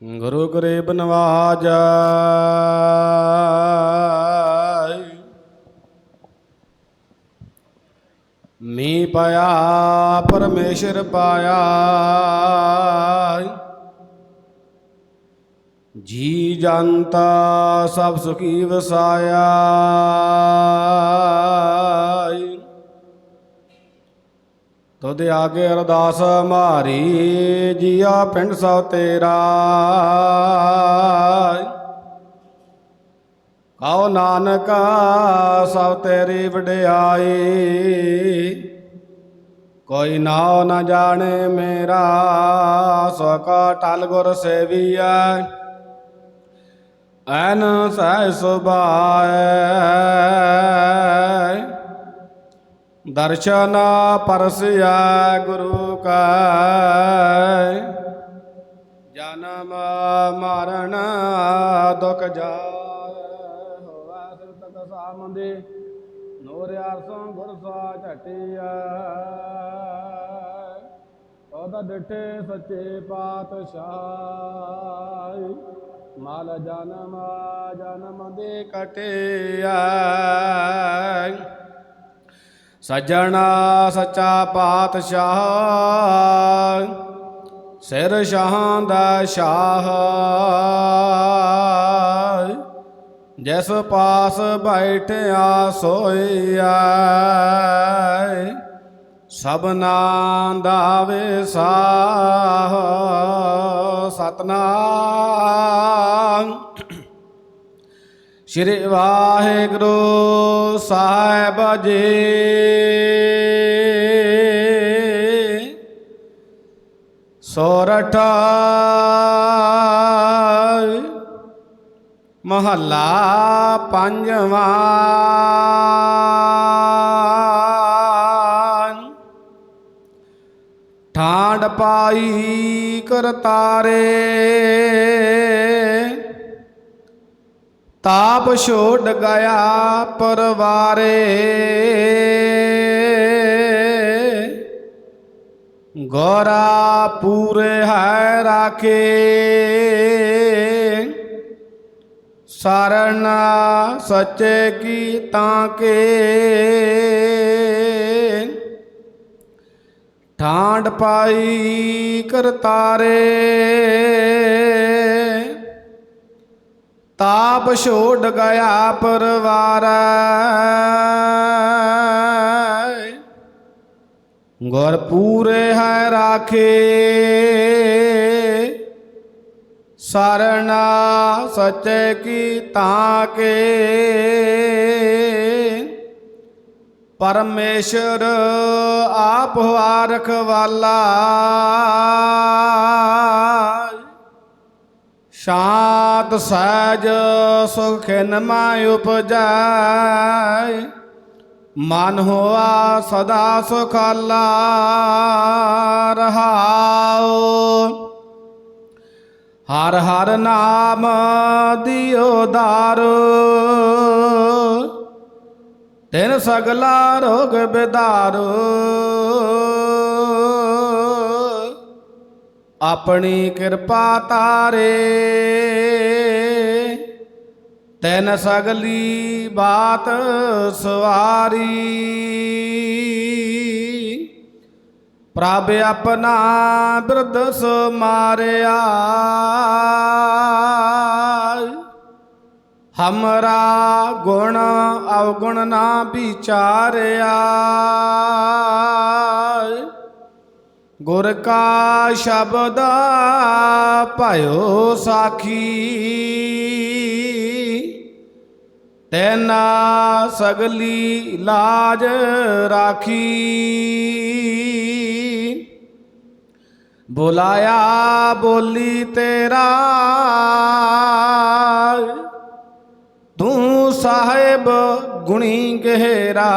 ਗੁਰੂ ਗਰੀਬ ਨਵਾਜ ਮੀ ਪਾਇਆ ਪਰਮੇਸ਼ਰ ਪਾਇਆ ਜੀ ਜਨਤਾ ਸਭ ਸੁਖੀ ਵਸਾਇਆ ਤੁਧ ਆਗੇ ਅਰਦਾਸ ਮਾਰੀ, ਜੀਆ ਪਿੰਡ ਸਭ ਤੇਰਾ। ਆਓ ਨਾਨਕਾ, ਸਭ ਤੇਰੀ ਵਡਿਆਈ। ਕੋਈ ਨਾਉ ਨਾ ਜਾਣੇ ਮੇਰਾ ਸੋ ਕਾ ਟਲ ਗੁਰ ਸੇਵੀਐ। ਐਨ ਸਹਿ ਸੁਭਾਏ ਦਰਸ਼ਨ ਪਰਸਿਆ ਗੁਰੂ ਕੈ। ਜਨਮ ਮਰਨ ਦੁਖ ਜਾਏ ਹੋਵੇ ਸਿਰਤਕ ਸਾਮੰਦੀ ਨੂਰ ਅਰਸੋਂ ਗੁਰ ਝਟਿਆ ਉਹਦਾ ਡਿਠੇ ਸੱਚੇ ਪਾਤਸ਼ਾਹ। ਮਾਲ ਜਨਮ ਜਨਮ ਦੇ ਕਟਿਆ ਸੱਜਣਾ ਸੱਚਾ ਪਾਤਸ਼ਾਹ, ਸਿਰ ਸ਼ਾਹਾਂ ਦਾ ਸ਼ਾਹ। ਜਿਸ ਪਾਸ ਬੈਠਿਆ ਸੋਈਐ, ਸਭਨਾ ਦਾ ਵਿਸਾਹ। ਸਤਨਾਮ। ਸ਼੍ਰੀ ਵਾਹਿਗੁਰੂ ਸਾਹਿਬ ਜੀ। ਸੋਰਠ ਮਹੱਲਾ ਪੰਜਵਾਂ। ਠਾਂਡ ਪਾਈ ਕਰਤਾਰੇ। ਤਾਪ ਛੋੜ ਗਿਆ ਪਰਵਾਰੇ। ਗੋਰਾ ਪੂਰੇ ਹੈ ਰਾਖੇ। ਸਰਣ ਸੱਚੇ ਕੀ ਤਾਂ ਕੇ। ਠਾਂਡ ਪਾਈ ਕਰਤਾਰੇ। ਤਾਪ ਛੋੜ ਗਿਆ ਪਰਵਾਰ। ਗੁਰ ਪੂਰੇ ਹੈ ਰਾਖੇ। ਸਰਣਾ ਸੱਚੇ ਕੀ ਤਾਂ ਕੇ। ਪਰਮੇਸ਼ਰ ਆਪ ਹਵਾ ਰਖਵਾਲਾ। ਸ਼ਾਂਤ ਸਹਿਜ ਸੁਖ ਮਾਇ ਉਪਜੈ ਮਨ ਹੋਆ ਸਦਾ ਸੁਖਾਲਾ ਰਹਾਉ ਹਰ ਹਰ ਨਾਮ ਦਿਓ ਦਾਰੋ। ਤਿਨ ਸਗਲਾ ਰੋਗ ਬਿਦਾਰੋ। ਆਪਣੀ ਕਿਰਪਾ ਤਾਰੇ। ਤੈਨ ਸਗਲੀ ਬਾਤ ਸਵਾਰੀ। ਪ੍ਰਭ ਆਪਣਾ ਬਿਰਧ ਸਮਾਰਿਆ। ਹਮਰਾ ਗੁਣ ਅਵਗੁਣ ਨਾ ਵਿਚਾਰਿਆ। ਗੁਰ ਕਾ ਸ਼ਬਦ ਭਇਓ ਸਾਖੀ। ਤੈਨਾ ਸਗਲੀ ਲਾਜ ਰਾਖੀ। ਬੁਲਾਇਆ ਬੋਲੀ ਤੇਰਾ। ਤੂੰ ਸਾਹਿਬ ਗੁਣੀ ਗਹਿਰਾ।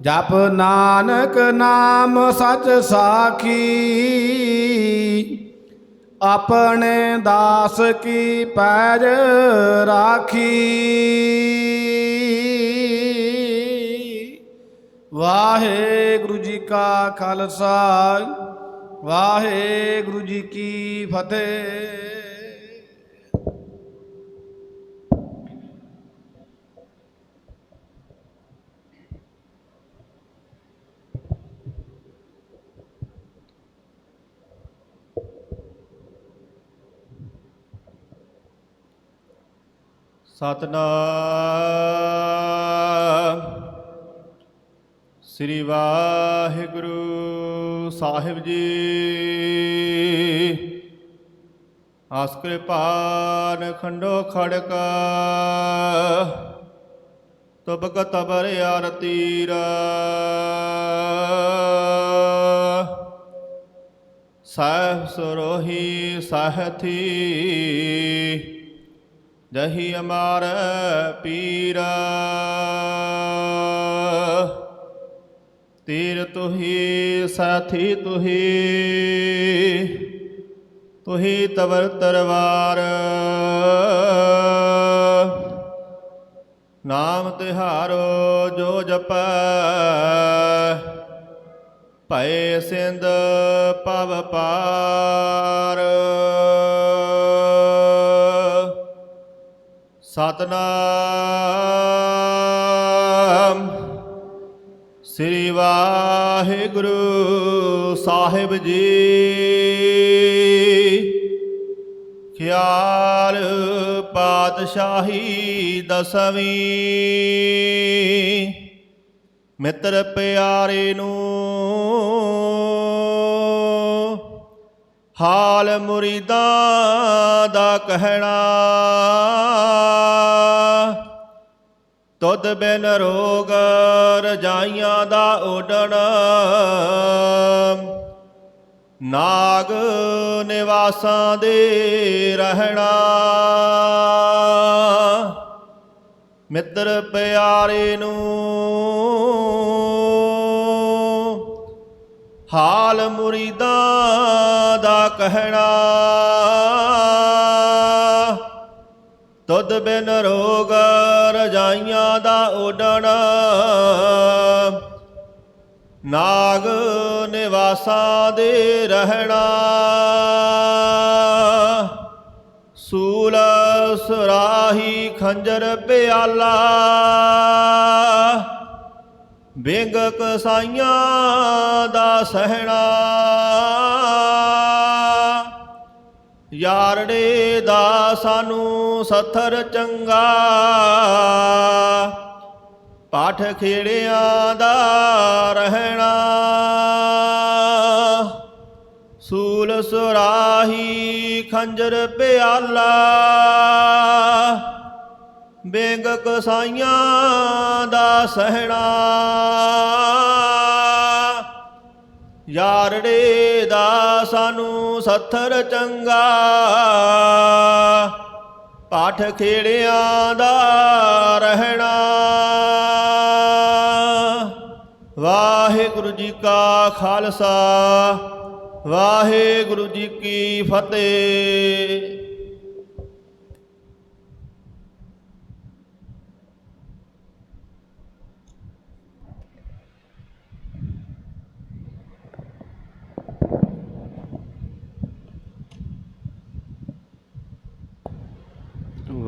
ਜਪ ਨਾਨਕ ਨਾਮ ਸਚ ਸਾਖੀ, ਆਪਣੇ ਦਾਸ ਕੀ ਪੈਰ ਰਾਖੀ। ਵਾਹਿਗੁਰੂ ਜੀ ਕਾ ਖਾਲਸਾ, ਵਾਹਿਗੁਰੂ ਜੀ ਕੀ ਫਤਿਹ। ਸਤਨਾਮ। ਸ੍ਰੀ ਵਾਹਿਗੁਰੂ ਸਾਹਿਬ ਜੀ। ਆਸ ਕਿਰਪਾਨ ਖੰਡੋ ਖੜਕ। ਤਬਕ ਤਬਰ ਆਰਤੀਰ ਸਾਹਿਬ ਸਰੋਹੀ ਸਾਹਥੀ ਦਹੀ ਅਮਾਰ ਪੀਰਾ। ਤੀਰ ਤੁਹੀ, ਸਾਥੀ ਤੁਹੀ ਤੁਹੀ ਤਵਰ ਤਰਵਾਰ ਨਾਮ ਤਿਹਾਰੋ ਜੋ ਜਪੈ, ਭਏ ਸਿੰਧ ਪਵ ਪਾਰ। ਸਤਨਾਮ। ਸ੍ਰੀ ਵਾਹਿਗੁਰੂ ਸਾਹਿਬ ਜੀ। ਖਿਆਲ ਪਾਤਸ਼ਾਹੀ ਦਸਵੀਂ। ਮਿੱਤਰ ਪਿਆਰੇ ਨੂੰ ਹਾਲ ਮੁਰੀਦਾਂ ਦਾ ਕਹਿਣਾ। ਤੁਧ ਬਿਨ ਰੋਗ ਰਜਾਈਆਂ ਦਾ ਓਡਣ ਨਾਗ ਨਿਵਾਸਾਂ ਦੇ ਰਹਿਣਾ। ਮਿੱਤਰ ਪਿਆਰੇ ਨੂੰ ਹਾਲ ਮੁਰੀਦਾਂ ਦਾ ਕਹਿਣਾ। ਤੁਧ ਬਿਨ ਰੋਗ ਰਜਾਈਆਂ ਦਾ ਉਡਣ। ਨਾਗ ਨਿਵਾਸਾਂ ਦੇ ਰਹਿਣਾ। ਸੂਲ ਸੁਰਾਹੀ ਖੰਜਰ ਪਿਆਲਾ। ਬਿੰਗ ਕਸਾਈਆਂ ਦਾ ਸਹਿਣਾ। ਯਾਰੜੇ ਦਾ ਸਾਨੂੰ ਸਥਰ ਚੰਗਾ। ਪਾਠ ਖੇੜਿਆਂ ਦਾ ਰਹਿਣਾ। ਸੂਲ ਸੁਰਾਹੀ ਖੰਜਰ ਪਿਆਲਾ। ਬੇਗ ਕਸਾਈਆਂ ਦਾ ਸਹਿਣਾ। ਯਾਰੜੇ ਦਾ ਸਾਨੂੰ ਸੱਥਰ ਚੰਗਾ। ਪਾਠ ਖੇੜਿਆਂ ਦਾ ਰਹਿਣਾ। ਵਾਹਿਗੁਰੂ ਜੀ ਕਾ ਖਾਲਸਾ, ਵਾਹਿਗੁਰੂ ਜੀ ਕੀ ਫਤਿਹ।